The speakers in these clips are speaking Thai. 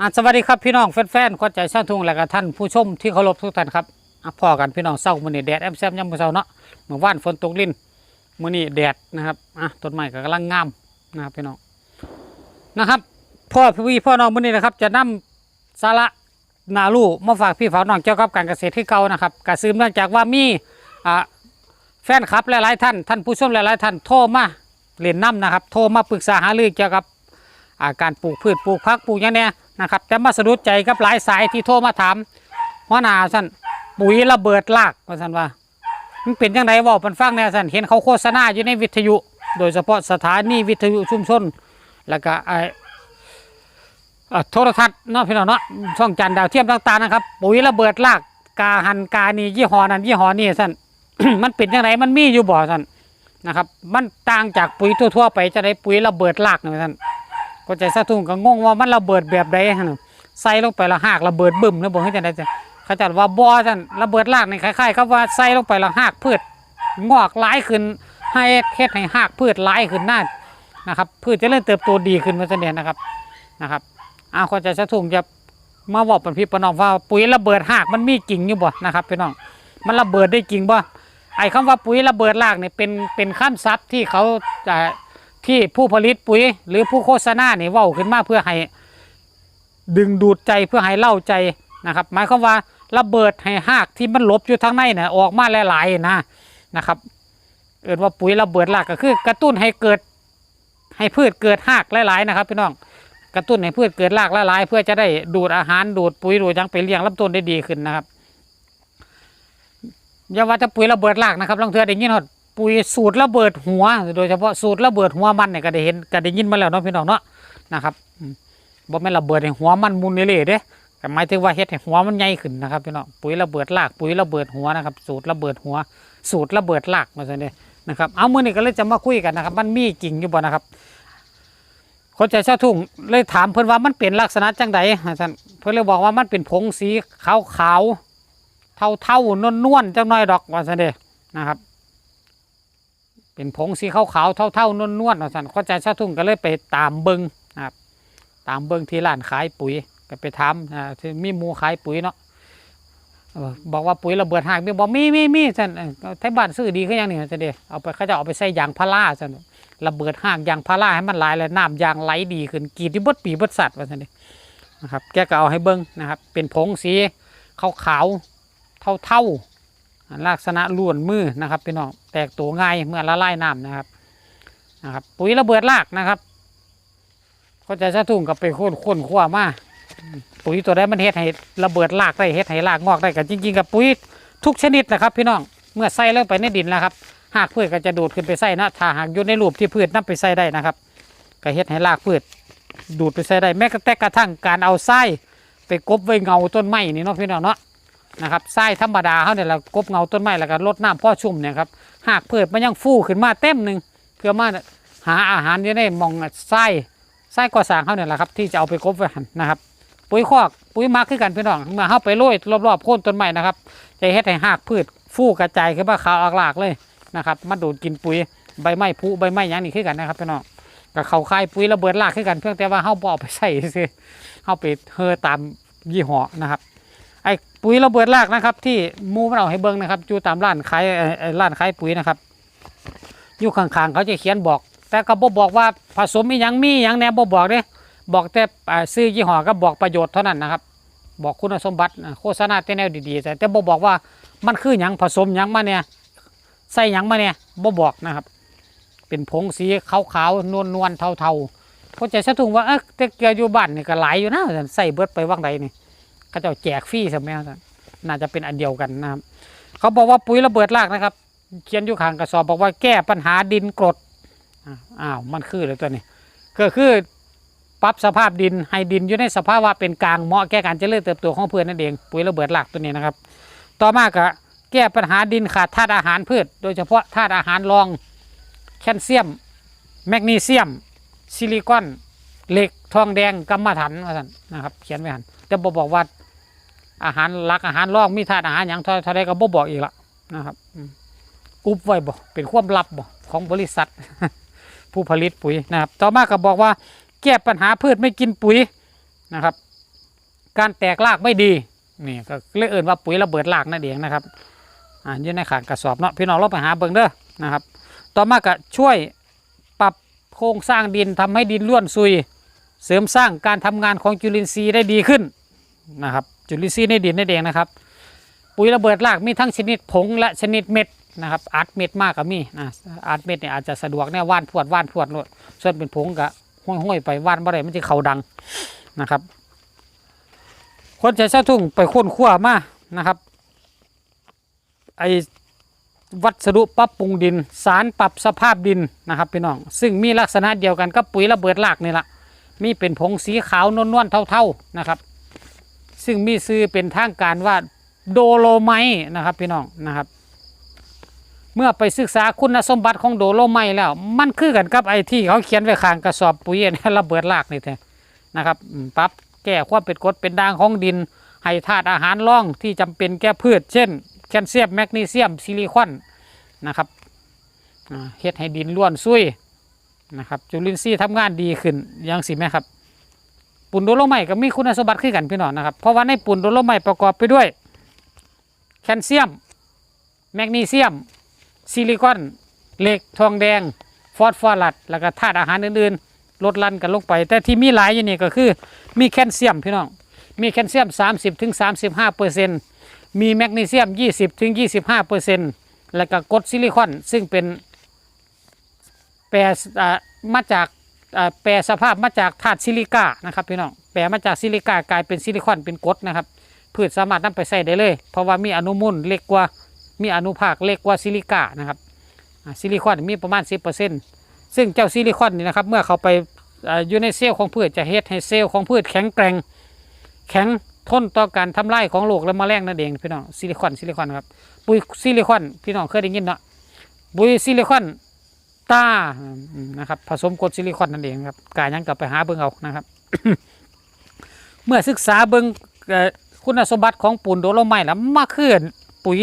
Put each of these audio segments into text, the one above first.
อะสวัสดีครับพี่น้องแฟนๆขวัญใจช่างทุ่งและก็ท่านผู้ชมที่เคารพทุกท่านครับอะพอกันพี่น้องเศร้ามื้อนี้แดดแอมแซมยามมื้อเช้าเนาะเมื่อวานฝนตกลิ้นมื้อนี้แดดนะครับอะต้นไม้ก็กำลังงามนะครับพี่น้องนะครับพ่อพี่พ่อน้องมื้อนี้นะครับ จะนำสาระนาลูมาฝากพี่ฝากน้องเกี่ยวกับการเกษตรที่เก่านะครับกระซืมเนื่องจากว่ามีอ่าแฟนคลับหลายๆท่านท่านผู้ชมหลายๆท่านโทรมาเรียนน้ำนะครับ โทรมาปรึกษาหารือเกี่ยวกับาการปลูกพืชปลูกพักปลูกหยังเนี่ยนะครับจะมาสะดุดใจกับหลายสายที่โทรมาถามหัวหน้าสันปุ๋ยระเบิดลากว่าสันว่ามันเป็นยังไงว่าปันฟังเนี่ยสันเห็นเขาโฆษณาอยู่ในวิทยุ โดยเฉพาะสถานีวิทยุชุมชน แล้วก็ไอโทรทัศน์เนาะพี่น้องเนาะช่องจันดาวเทียมต่างๆนะครับปุ๋ยระเบิดลากกาหันกานี่ยี่ห้อนั้นยี่ห้อนี้สันมันเป็นยังไงมันมีอยู่บ่สันนะครับ มันต่างจากปุ๋ยทั่วๆไปจะได้ปุ๋ยระเบิดลากนะสัน ก็ใจสะทุ่งก็งงว่ามันระเบิดแบบใดหั่นน่ะใส่ลงไปและหากระเบิดบึ้มนะบอกให้จังไดจ้ะเขาจัดว่าบ่ซั่นระเบิดรากในี่คล้ายๆกับว่าใส่ลงไปและหากพืชงอกหลายขึ้น ให้เฮ็ดให้หากพืชหลายขึ้นน่านะครับ พืชจะเริ่มเติบโตดีขึ้นว่าซั่นเด้นะครับนะครับอาวเข้าใจสะทุ่งจะมาบอกเป็นพี่ปนน้องว่าปุ๋ยระเบิดหากมันมีจริงอยู่บ่นะครับพี่น้องมันระเบิดได้จริงบ่ไอ้คำว่าปุ๋ยระเบิดรากเนี่ยเป็นเป็นคำศัพท์ที่เขาจะ ที่ผู้ผลิตปุ๋ย หรือผู้โฆษณาเนี่ยว้าขึ้นมาเพื่อให้ดึงดูดใจเพื่อให้เล่าใจนะครับ หมายความว่าระเบิดให้หากที่มันหลบอยู่ทางในน่ะออกมาหลายๆนะนะครับเอินว่าปุ๋ยระเบิดรากก็คือกระตุ้นให้เกิดให้พืชเกิดหากหลายๆนะครับพี่น้องกระตุ้นให้พืชเกิดรากหลาย เพื่อจะได้ดูดอาหารดูดปุ๋ยดูดยังไปเลี้ยงลำต้นได้ดีขึ้นนะครับอย่าว่าจะปุ๋ยระเบิดรากนะครับลองเทือได้ยินหอด ปุ๋ยสูตรระเบิดหัว โดยเฉพาะสูตรระเบิดหัวมันเนี่ยก็ได้เห็นก็ได้ยินมาแล้วเนาะพี่น้องเนาะนะครับบ่แม่นระเบิดให้หัวมันมุนเละๆเด้ก็หมายถึงว่าเฮ็ดให้หัวมันใหญ่ขึ้นนะครับพี่น้องปุ๋ยระเบิดรากปุ๋ยระเบิดหัวนะครับ สูตรระเบิดหัว สูตรระเบิดรากมาซะเนี่ยนะครับเอามื้อนี้ก็เลยจะมาคุยกันนะครับ มันมีจริงอยู่บ่นะครับคนใจชาวทุ่งเลยถามเพิ่นว่ามันเป็นลักษณะจังใดท่านเพิ่นเลยบอกว่ามันเป็นผงสีขาวๆเท่าๆนวลๆจังน้อยดอกว่าซะเด้นะครับ เป็นผงสีขาวๆเท่าๆนวลๆว่าสันเข้าใจชาวทุ่งก็เลยไปตามเบิงนะครับตามเบิงที่ร้านขายปุ๋ยก็ไปถามอ่าที่มีหมูขายปุ๋ยเนาะบอกว่าปุ๋ยระเบิดหากมีบอกมีมีมีสันเออไทยบ้านซื้อดีขึ้นยังนี่จะเดียเอาไปเขาจะเอาไปใส่ยางพาราสันระเบิดหากยางพาราให้มันไหลแล้วน้ำยางไหลดีขึ้นกีดที่บดปีบดสัตว์ว่าสันเดียนะครับแกก็เอาให้เบิงนะครับเป็นผงสีขาวๆเท่าๆ ลักษณะล้วนมือนะครับพี่น้องแตกตัวง่ายเมื่อละลายน้ำนะครับนะครับ ปุ๋ยระเบิดรากนะครับก็จะสะทุ่งกับไปค้นค้นคว้ามาปุ๋ยตัวใดมันเฮ็ดให้ระเบิดรากได้เฮ็ดให้รากงอกได้กันจริงๆกับปุ๋ยทุกชนิดนะครับ พี่น้องเมื่อใส่ลงไปในดินแล้วครับหากพืชก็จะดูดขึ้นไปใส่นะถ้าหากอยู่ในรูปที่พืชนับไปใส่ได้นะครับก็เฮ็ดให้รากพืชดูดไปใส่ได้แม้แต่กระทั่งการเอาไส้ไปกบไว้เงาต้นไม้นี่เนาะพี่น้องเนาะ นะครับทรายธรรมดาเขาเนี่ยเรากบเงาต้นไม้แล้วก็ลดน้ำพ่อชุ่มเนี่ยครับหากเพิดมันยังฟูขึ้นมาเต็มหนึ่งเพื่อมาหาอาหารอยู่ในหมองทรายทรายก่อสร้างเขาเนี่ยแหละครับที่จะเอาไปกบไว้หันนะครับปุ๋ยคอกปุ๋ยมักคือกันพี่น้องมื่อเข้าไปโรยรอบๆโคนต้นไม้นะครับจะเฮ็ดให้หากพืชฟูกระจายขึ้นมาขาวอากลากเลยนะครับมาดูดกินปุ๋ยใบไม้ผุใบไม้ยังนี่คือกันนะครับพี่น้องกับเขาคายปุ๋ยระเบิดรากคือกันเพียงแต่ว่าเข้าบเอไปใส่ซื้อเข้าไปเฮอตามยี่ห้อนะครับ ปุ๋ยระเบิดรากนะครับ ที่มูมันเอาให้เบิ้งนะครับอยู่ตามร้านขายเอ่อเอ่อร้านขายปุ๋ยนะครับอยู่ข้างๆเขาจะเขียนบอก แต่ก็บ่บอกว่าผสมมียังมียังแน่บ่บอกเด้บอกแต่ซื้อยี่ห้อก็บอกประโยชน์เท่านั้นนะครับ บอกคุณสมบัติโฆษณาแต่แนวดีๆ แต่แต่บ่บอกว่ามันคือยังผสมยังมาเนี่ยใส่ยังมาเนี่ยบ่บอกนะครับ เป็นผงสีขาวๆนวลๆเทาๆเพราะใจสะทุงว่าเอ๊ะแต่เกียวอยู่บ้านนี่ก็หลายอยู่นะใส่เบิดไปว่างใดนี่ เขาเจะแจกฟรีใช่ไหมครับน่าจะเป็นอันเดียวกันนะครับ เขาบอกว่าปุ๋ยระเบิดรากนะครับ เขียนอยู่ข้างกระสอบบอกว่าแก้ปัญหาดินกรดอ้าวมันคืออะไรตัวนี้ ก็คือปรับสภาพดินให้ดินอยู่ในสภาพวะเป็นกลางเหมาะแก่การเจริญเติบโตของพืชนั่นเองปุ๋ยระเบิดรากตัวนี้นะครับ ต่อมาก็แก้ปัญหาดินขาดธาตุอาหารพืช โดยเฉพาะธาตุอาหารรองแคลเซียม แมกนีเซียม ซิลิคอนเหล็กทองแดงกัมมันถันว่าซั่นนะครับ เขียนไว้หันแต่บบอกว่า อาหารหลักอาหารรองมีธาตุอาหารอย่างเท่าเท่าใดก็บ่บอกอีกละนะครับอุบไว้บ่เป็นความลับบ่ของบริษัท ผู้ผลิตปุ๋ยนะครับ ต่อมาก็บอกว่า แก้ปัญหาพืชไม่กินปุ๋ยนะครับ การแตกรากไม่ดีนี่ก็เรียกเอินว่าปุ๋ยระเบิดรากนั่นเองนะครับอ่าอยู่ในขางกระสอบเนาะพี่น้องเราไปหาเบิ่งเด้อนะครับ ต่อมาก็ช่วยปรับโครงสร้างดินทำให้ดินร่วนซุย เสริมสร้างการทำงานของจุลินทรีย์ได้ดีขึ้นนะครับ จุลินทรีย์ในดินนั่นเองนะครับ ปุ๋ยระเบิดรากมีทั้งชนิดผงและชนิดเม็ดนะครับอัดเม็ดมากก็มีนะอัดเม็ดเนี่ยอาจจะสะดวกแน่ว่านพวดว่านพวดโลดส่วนเป็นผงก็ห้อยๆไปว่านบ่ได้มันจะเข่าดังนะครับ คนใช้เส้าทุ่งไปค้นคว้ามานะครับไอวัสดุปรับปรุงดิน สารปรับสภาพดินนะครับพี่น้อง ซึ่งมีลักษณะเดียวกันกับปุ๋ยระเบิดรากนี่แหละมีเป็นผงสีขาวนวลๆเท่าๆนะครับ ซึ่งมีซื้อเป็นทางการว่าโดโลไมนะครับพี่น้องนะครับ เมื่อไปศึกษาคุณสมบัติของโดโลไมแล้ว มันคือกันกับไอที่เขาเขียนไว้ข้างกระสอบปุ๋ยนี่ระเบิดรากนี่แท้นะครับปรับแก้ความเป็นกรดเป็นด่างของดินให้ธาตุอาหารร่องที่จำเป็นแก่พืช เช่น แคลเซียมแมกนีเซียมซิลิคอนนะครับเฮ็ดให้ดินร่วนซุยนะครับจุลินทรีย์ทำงานดีขึ้นยังสิแม่ครับ ปุ่นโดโลไมก็มีคุณสมบัติคือกันพี่น้องนะครับเพราะว่าในปุ่นโดโลไมประกอบไปด้วย แคลเซียม แมกนีเซียม ซิลิคอนเหล็กทองแดง ฟอสฟอรัสแล้วก็ธาตุอาหารอื่นๆลดลันกันลงไป แต่ที่มีหลายอยู่นี่ก็คือมีแคลเซียมพี่น้องมีแคลเซียม 30ถึง35เปอร์เซ็นต์มีแมกนีเซียม 20ถึง25เปอร์เซ็นต์แล้วก็กรดซิลิคอนซึ่งเป็นแปรมาจาก แปรสภาพมาจากธาตุซิลิก้านะครับพี่น้องแปรมาจากซิลิก้ากลายเป็นซิลิคอนเป็นกรดนะครับพืชสามารถนำไปใส่ได้เลย เพราะว่ามีอนุมูลเล็กกว่ามีอนุภาคเล็กกว่าซิลิก้านะครับซิลิคอนมีประมาณ 10%ซึ่งเจ้าซิลิคอนนี่นะครับเมื่อเขาไปอยู่ในเซลล์ของพืชจะเฮ็ดให้เซลล์ของพืชแข็งแกร่งแข็งทนต่อการทำลายของโรคและแมลงนั่นเองพี่น้องซิลิคอนซิลิคอนครับปุ๋ยซิลิคอนพี่น้องเคยได้ยินเนาะปุ๋ยซิลิคอน ตานะครับผสมกรดซิลิคอนนั่นเองครับกายยังกลับไปหาเบิ่งเอานะครับ เมื่อศึกษาเบิ่งเอ่อคุณสมบัติของปูนโดโลไมต์แล้วมาขึ้นปุ๋ย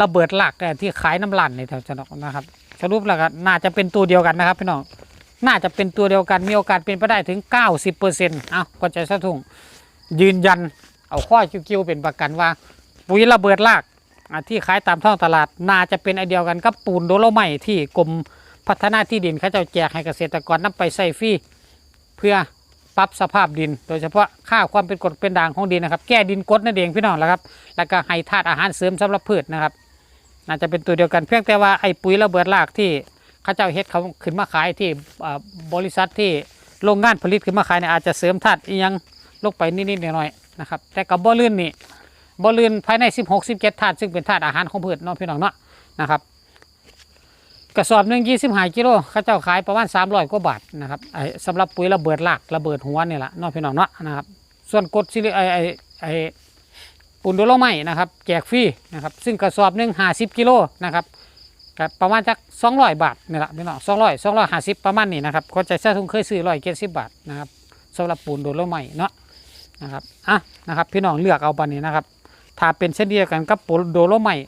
ระเบิดหลักที่ขายน้ำลั่นในแถวจังหวัดนะครับสรุปแล้วก็น่าจะเป็นตัวเดียวกันนะครับพี่น้องน่าจะเป็นตัวเดียวกันมีโอกาสเป็นไปได้ถึง 90%เอ้าก็ใจสะทุ่งยืนยันเอาข้อคิวๆเป็นประกันว่า ปุ๋ยระเบิดราก ที่ขายตามท้องตลาดน่าจะเป็นไอเดียวกันกับปูนโดโลไมต์ที่กรมพัฒนาที่ดินเขาจ้าแจกให้เกษตรกรนำไปใส่ฟรีเพื่อปรับสภาพดิน โดยเฉพาะค่าความเป็นกรดเป็นด่างของดินนะครับ แก้ดินกรดนั่นเองพี่น้องแล้วครับ แล้วก็ให้ธาตุอาหารเสริมสำหรับพืชนะครับน่าจะเป็นตัวเดียวกันเพียงแต่ว่าไอ้ปุ๋ยระเบิดรากที่เขาเจ้าเฮ็ดเขาขึ้นมาขายที่บริษัทที่โรงงานผลิตขึ้นมาขายเนี่ยอาจจะเสริมธาตุยังลงไปนิดๆหน่อยๆนะครับแต่กับบ่ลื่นนี่ บ่ลื่นภายใน 16 17ธาตุซึ่งเป็นธาตุอาหารของพืชเนาะพี่น้องเนาะนะครับกระสอบหนึ่ง25กิโลเขาเจ้าขายประมาณ300กว่าบาทนะครับไอ้สำหรับปุ๋ยระเบิดรากระเบิดหัวนี่แหละนาะพี่น้องเนาะนะครับ ส่วนกดซิลิไอไอไอปูนโดโลไมต์นะครับ แจกฟรีนะครับซึ่งกระสอบหนึ่ง50กิโลนะครับก็ประมาณจัก200 บาทนี่แหละพี่น้อง200 250 ประมาณนี้นะครับคนใจแท้ทุ่งเคยซื้อ170บาทนะครับสำหรับปูนโดโลไมต์เนาะนะครับอะนะครับ พี่น้องเลือกเอาปานนี้นะครับ ถ้าเป็นเช่นเดียวกันกับปูนโดโลไมต์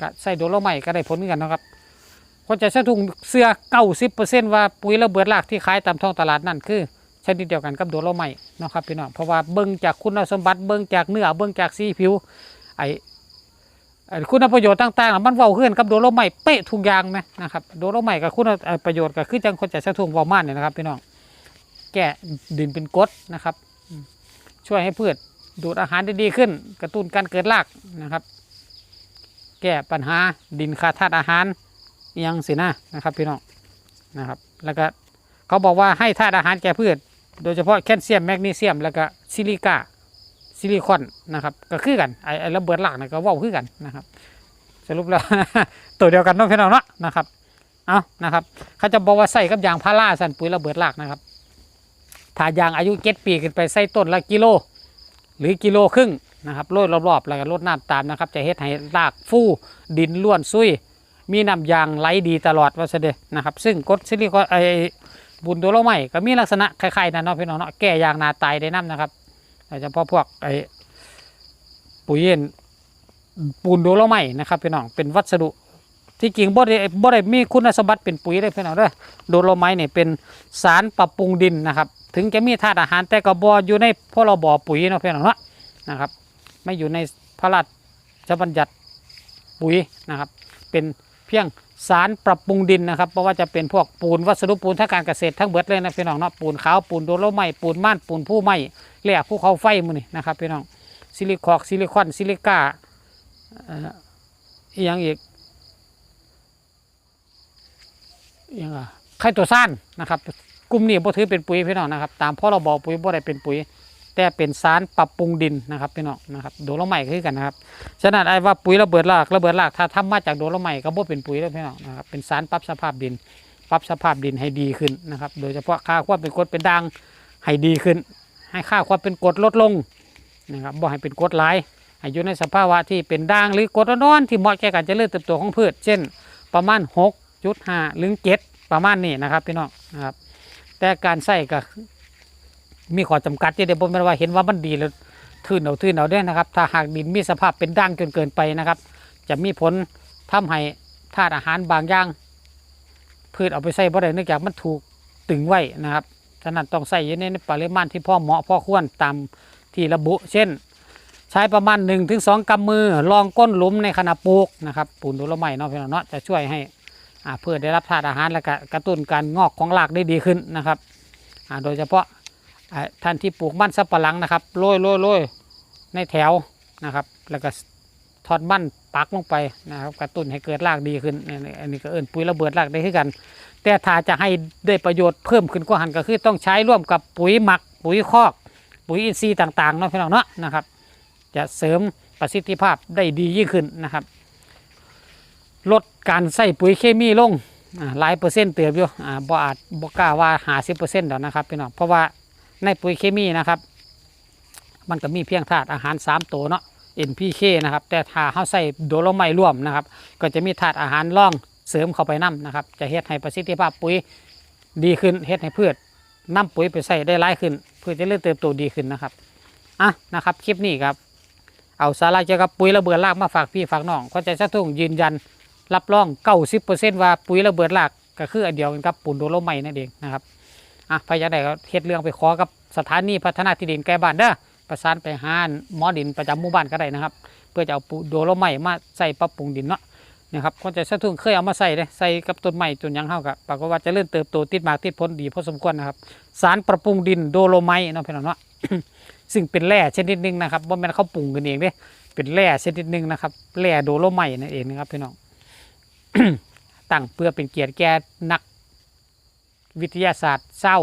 ก็ใส่โดโลไมต์ก็ได้ผลเหมือนกันนะครับคนจะใช้ถุงเสื้อเก้าสิบเปอร์เซ็นต์ว่าปุ๋ยระเบิดรากที่ขายตามท้องตลาดนั่นคือชนิดเดียวกันกับโดโลไมต์เนะครับพี่น้องเพราะว่าเบิ่งจากคุณสมบัติเบิ่งจากเนื้อเบิ่งจากสีผิวไอ้คุณประโยชน์ต่างๆ มันเว้าขึ้นกับโดโลไมต์เป๊ะทุกอย่างไหมนะครับโดโลไมต์กับคุณประโยชน์ก็คือจังคนจะใช้ถุงเว้ามานเนี่ยนะครับพี่น้องแกดินเป็นกรดนะครับ ช่วยให้พืช ดูดอาหารได้ดีขึ้น กระตุ้นการเกิดรากนะครับ แก้ปัญหาดินขาดธาตุอาหารยังสินะนะครับพี่น้องนะครับ แล้วก็เขาบอกว่าให้ธาตุอาหารแก่พืช โดยเฉพาะแคลเซียมแมกนีเซียม แล้วก็ซิลิก้าซิลิคอนนะครับก็คือกันไอ้ไอ้ระเบิดหลักนะก็ว่าคือกันนะครับสรุปแล้วตัวเดียวกันน้องพี่น้องเนาะนะครับเอานะครับ เขาจะบอกว่าใส่กับยางพาราสันปุ๋ยระเบิดหลักนะครับถ้ายางอายุเจ็ดปีขึ้นไปใส่ต้นละกิโล หรือกิโลครึ่งนะครับโรยรอบๆแล้วก็ลดน้ำตามนะครับ จะเฮ็ดให้รากฟูดินล้วนซุยมีน้ำยางไหลดีตลอดว่าซะเดะนะครับ ซึ่งกดซิลิคอนไอบุญโดโลไมต์ก็มีลักษณะคล้ายๆนั่นเนาะพี่น้องเนาะแก้ยางนาตายได้น้ำนะครับโดยเฉพาะพวกไอปุ๋ยเย็นปูนโดโลไมต์นะครับพี่น้องเป็นวัสดุ ที่จริงบ่ได้บ่ได้มีคุณสมบัติเป็นปุ๋ยเลยพี่อน้องเด้อโดโลไมต์เนี่ยเป็นสารปรับปรุงดินนะครับ ถึงจะมีธาตุอาหารแต่ก็บ่อยู่ในพรบปุ๋ยเนาะพี่อน้องเนาะนะครับ ไม่อยู่ในพระราชบัญญัติปุ๋ยนะครับ เป็นเพียงสารปรับปรุงดินนะครับเพราะว่าจะเป็นพวกปูนวัสดุปูนทางการเกษตรทั้งเบิดเลยนะพี่น้องเนาะปูนขาวปูนโดโลไมต์ปูนม่านปูนผู้ไม้แหล่ภูเขาไฟมือนี่นะครับพี่น้องซิลิคอกซิลิคอนซิลิก้าอ่ออีกอย่างอีกอีกอ ย่างอะไข่ตัวซ่านนะครับกลุ่มนี้บ่ถือเป็นปุ๋ยพี่น้องนะครับ ตามพ่อเราบอกปุ๋ยบ่ได้เป็นปุ๋ย แต่เป็นสารปรับปรุงดินนะครับพี่น้องนะครับโดโลไมต์คือกันนะครับฉะนั้นไอ้ว่าปุ๋ยระเบิดรากระเบิดรากถ้าทำมาจากโดโลไมต์ก็บ่เป็นปุ๋ยแล้วพี่น้องนะครับเป็นสารปรับสภาพดิน ปรับสภาพดินให้ดีขึ้นนะครับ โดยเฉพาะค่าความเป็นกรดเป็นด่างให้ดีขึ้น ให้ค่าความเป็นกรดลดลงนะครับบ่ให้เป็นกรดหลายให้อยู่ในสภาวะที่เป็นด่างหรือกรดอ่อนที่เหมาะแก่การเจริญเติบโตของพืช เช่น ประมาณ 6.5หรือ7ประมาณนี้นะครับพี่น้องนะครับ แต่การใส่ก็มีข้อจำกัดที่เดี๋ยวผมว่าเห็นว่ามันดีแล้วทื่นเอาทื่นเอาเด้นะครับ ถ้าหากดินมีสภาพเป็นด่างจนเกินไปนะครับ จะมีผลทำให้ธาตุอาหารบางอย่างพืชเอาไปใส่บ่ได้เนื่องจากมันถูกตึงไว้นะครับฉะนั้นต้องใส่อยู่ในปริมาณที่พ่อเหมาะพ่อควรตามที่ระบุ เช่น ใช้ประมาณ1-2ถึงกำมือรองก้นหลุมในขณะปลูกนะครับปูนดโลไมต์เนาะพี่น้องเนาะจะช่วยให้ อ่าพืชได้รับธาตุอาหารและกระตุ้นการงอกของรากได้ดีขึ้นนะครับโดยเฉพาะท่านที่ปลูกมันสับปะหลังนะครับโรยโรยโรยในแถวนะครับแล้วก็ทอดบั้นปักลงไปนะครับกระตุ้นให้เกิดรากดีขึ้นอันนี้ก็เอิ้นปุ๋ยระเบิดรากได้ขึ้นกัน แต่ถ้าจะให้ได้ประโยชน์เพิ่มขึ้นกว่าหันก็คือต้องใช้ร่วมกับปุ๋ยหมัก ปุ๋ยคอก ปุ๋ยอินทรีย์ต่างๆเนาะพี่น้องเนาะนะครับ จะเสริมประสิทธิภาพได้ดียิ่งขึ้นนะครับ ลดการใส่ปุ๋ยเคมีลงหลายเปอร์เซ็นต์เติบอยู่บ่อาจบ่กล้าว่าหาสิบเปอร์เซ็นต์แล้วนะครับพี่น้องเพราะว่าในปุ๋ยเคมีนะครับ มันก็มีเพียงธาตุอาหาร3ตัวเนาะ NPK นะครับ แต่ถ้าเขาใส่โดโลไมร่วมนะครับ ก็จะมีธาตุอาหารร่องเสริมเข้าไปนํนะครับ จะเฮ็ดให้ประสิทธิภาพปุ๋ยดีขึ้นเฮ็ดให้พืชนำปุ๋ยไปใส่ได้หลายขึ้นพืชจะเริ่มเติบโตดีขึ้นนะครับอะนะครับคลิปนี้ครับเอาสาระเกี่ยวกับปุ๋ยระเบิดรากมาฝากพี่ฝากน้องก็จะสะทุ่งยืนยัน รับรอง90%ว่าปุ๋ยระเบิดรากก็คืออันเดียวกันกับปูนโดโลไมต์นั่นเองนะครับอะพยาได้ก็เฮ็ดเรื่องไปขอกับสถานีพัฒนาที่ดินใกล้บ้านเด้อประสานไปหาหมอดินประจำหมู่บ้านก็ได้นะครับ เพื่อจะเอาปูโดโลไมต์มาใส่ปรับปรุงดินเนาะนะครับคนใจสะทุ่งเคยเอามาใส่เลยใส่กับต้นไม้ต้นยังเฮากับปรากฏว่าจะเริ่มเติบโตติดมากติดผลดีพอสมควรนะครับ สารปรับปรุงดินโดโลไมต์เนาะพี่น้องเนาะซึ่งเป็นแร่ชนิดหนึ่งนะครับว่ามันเขาปรุงกันเองเด้เป็นแร่ชนิดหนึ่งนะครับแร่โดโลไมนั่นเองนะครับพี่น้อง ตั้งเพื่อเป็นเกียรติแก่นักวิทยาศาสตร์เศร้า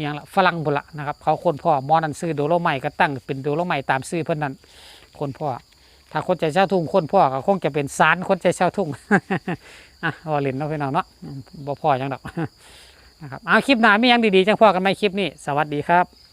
อย่างละฝรั่งบุละนะครับ เขาคนพ่อมอนันซื้อโดโลไมต์ก็ตั้งเป็นโดโลไมต์ตามซื้อเพื่อนนั้นคนพ่อถ้าคนใจเช่าทุ่งคนพ่อก็คงจะเป็นสารคนใจเช่าทุ่งอะวอลินเนาะพี่น้องเนาะอืมบ่พ่อจังดอกนะครับเอาคลิปหน้ามียังดีๆจังพ่อกันไหมคลิปนี้ สวัสดีครับ